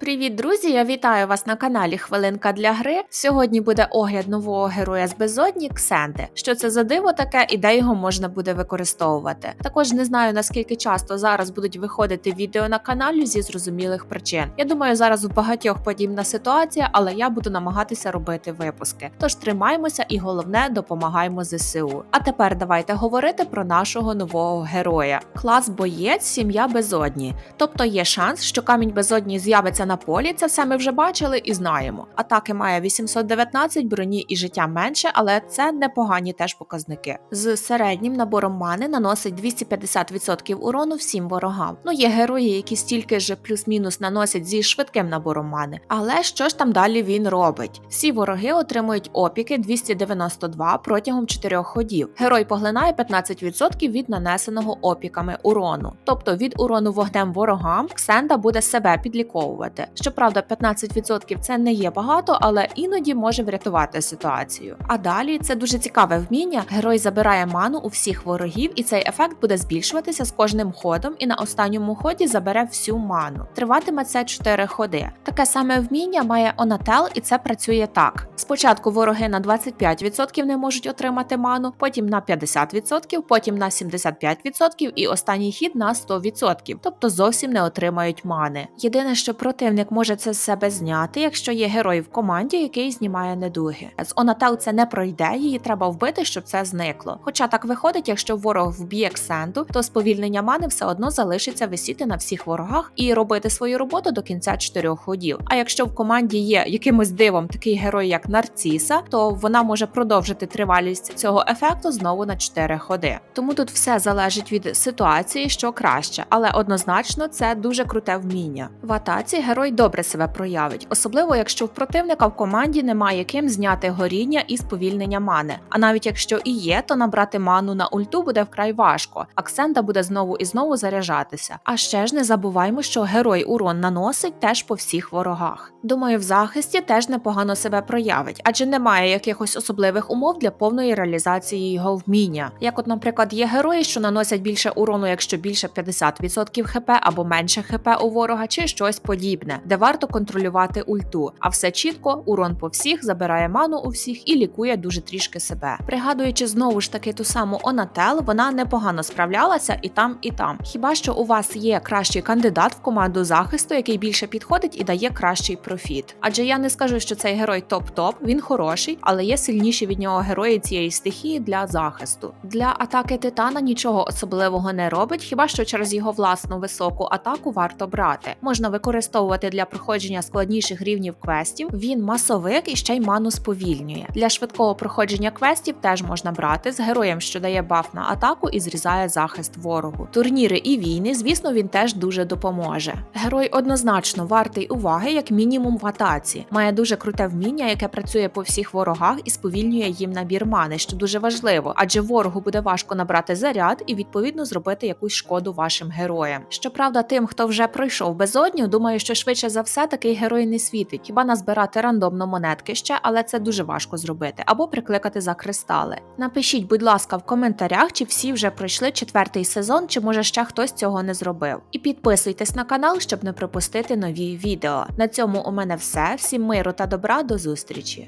Привіт, друзі! Я вітаю вас на каналі Хвилинка для гри. Сьогодні буде огляд нового героя з безодні Ксенди. Що це за диво таке і де його можна буде використовувати. Також не знаю наскільки часто зараз будуть виходити відео на каналі зі зрозумілих причин. Я думаю, зараз у багатьох подібна ситуація, але я буду намагатися робити випуски. Тож тримаємося і головне допомагаємо ЗСУ. А тепер давайте говорити про нашого нового героя. Клас боєць, сім'я безодні. Тобто є шанс, що камінь безодні з'явиться на полі, це все ми вже бачили і знаємо. Атаки має 819 броні і життя менше, але це непогані теж показники. З середнім набором мани наносить 250% урону всім ворогам. Ну є герої, які стільки ж плюс-мінус наносять зі швидким набором мани. Але що ж там далі він робить? Всі вороги отримують опіки 292 протягом 4 ходів. Герой поглинає 15% від нанесеного опіками урону. Тобто від урону вогнем ворогам Ксенда буде себе підліковувати. Щоправда, 15% це не є багато, але іноді може врятувати ситуацію. А далі це дуже цікаве вміння. Герой забирає ману у всіх ворогів, і цей ефект буде збільшуватися з кожним ходом, і на останньому ході забере всю ману. Триватиме це 4 ходи. Таке саме вміння має Онател, і це працює так: спочатку вороги на 25% не можуть отримати ману, потім на 50%, потім на 75% і останній хід на 100%, тобто зовсім не отримають мани. Єдине, що противник може це з себе зняти, якщо є герой в команді, який знімає недуги. З Онател це не пройде, її треба вбити, щоб це зникло. Хоча так виходить, якщо ворог вб'є Ксенду, то сповільнення мани все одно залишиться висіти на всіх ворогах і робити свою роботу до кінця чотирьох ходів. А якщо в команді є якимось дивом такий герой, як Нарціса, то вона може продовжити тривалість цього ефекту знову на 4 ходи. Тому тут все залежить від ситуації, що краще, але однозначно це дуже круте вміння. В атаці герой добре себе проявить, особливо якщо в противника в команді немає ким зняти горіння і сповільнення мани. А навіть якщо і є, то набрати ману на ульту буде вкрай важко. Акцента буде знову і знову заряджатися. А ще ж не забуваймо, що герой урон наносить теж по всіх ворогах. Думаю, в захисті теж непогано себе проявить, адже немає якихось особливих умов для повної реалізації його вміння. Як, от, наприклад, є герої, що наносять більше урону, якщо більше 50% хп або менше хп у ворога, чи щось подібне, де варто контролювати ульту. А все чітко, урон по всіх, забирає ману у всіх і лікує дуже трішки себе. Пригадуючи знову ж таки ту саму Онател, вона непогано справлялася і там, і там. Хіба що у вас є кращий кандидат в команду захисту, який більше підходить і дає кращий профіт? Адже я не скажу, що цей герой топ-топ, він хороший, але є сильніші від нього герої цієї стихії для захисту. Для атаки титана нічого особливого не робить, хіба що через його власну високу атаку варто брати. Можна використовувати для проходження складніших рівнів квестів. Він масовик і ще й ману сповільнює. Для швидкого проходження квестів теж можна брати з героєм, що дає баф на атаку і зрізає захист ворогу. Турніри і війни, звісно, він теж дуже допоможе. Герой однозначно вартий уваги, як мінімум в атаці. Має дуже круте вміння, яке працює по всіх ворогах і сповільнює їм набір мани, що дуже важливо, адже ворогу буде важко набрати заряд і відповідно зробити якусь шкоду вашим героям. Щоправда, тим, хто вже пройшов безодню, думаю, що швидше за все такий герой не світить. Хіба назбирати рандомно монетки ще, але це дуже важко зробити, або прикликати за кристали. Напишіть, будь ласка, в коментарях, чи всі вже пройшли четвертий сезон, чи може ще хтось цього не зробив. І підписуйтесь на канал, щоб не пропустити нові відео. На цьому у мене все. Всім миру та добра, до зустрічі!